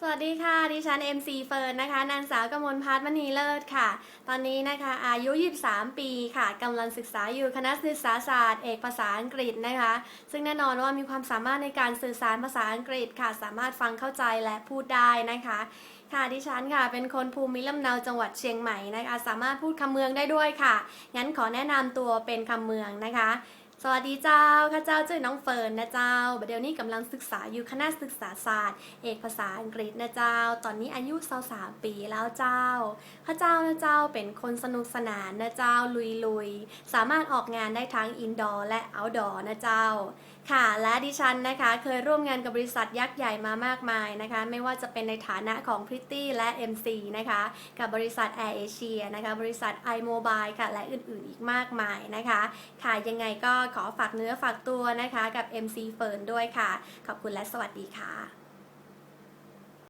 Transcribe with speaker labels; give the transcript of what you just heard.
Speaker 1: สวัสดีค่ะ ดิฉัน MC เฟิร์นนะคะ นางสาวกมลพัฒน์มณีเลิศค่ะ ตอนนี้นะคะ อายุ 23 ปีค่ะกำลังศึกษาอยู่คณะศึกษาศาสตร์ เอกภาษาอังกฤษนะคะ ซึ่งแน่นอนว่ามีความสามารถในการสื่อสารภาษาอังกฤษค่ะ สามารถฟังเข้าใจและพูดได้นะคะ ค่ะ ดิฉันค่ะ เป็นคนภูมิลำเนาจังหวัดเชียงใหม่นะคะ สามารถพูดคำเมืองได้ด้วยค่ะ งั้นขอแนะนำตัวเป็นคำเมืองนะคะ สวัสดีเจ้า ข้าเจ้าชื่อน้องเฟิร์นนะเจ้าเดี๋ยวนี้กำลังศึกษาอยู่คณะศึกษาศาสตร์ เอกภาษาอังกฤษนะเจ้า ตอนนี้อายุ23ปีแล้วเจ้า ข้าเจ้านะเจ้าเป็นคนสนุกสนานนะเจ้าลุยลุยสามารถออกงานได้ทั้งอินดอร์และเอาท์ดอร์นะเจ้า ค่ะ และดิฉันนะคะเคยร่วมงานกับบริษัทยักษ์ใหญ่มามากมายนะคะ ไม่ว่าจะเป็นในฐานะของพริตตี้และ MC นะคะ กับบริษัท Air Asia นะคะ บริษัท iMobile ค่ะ และอื่นๆอีกมากมายนะคะ ค่ะ ยังไงก็ขอฝากเนื้อฝากตัวนะคะกับ MC เฟิร์นด้วยค่ะ ขอบคุณและสวัสดีค่ะ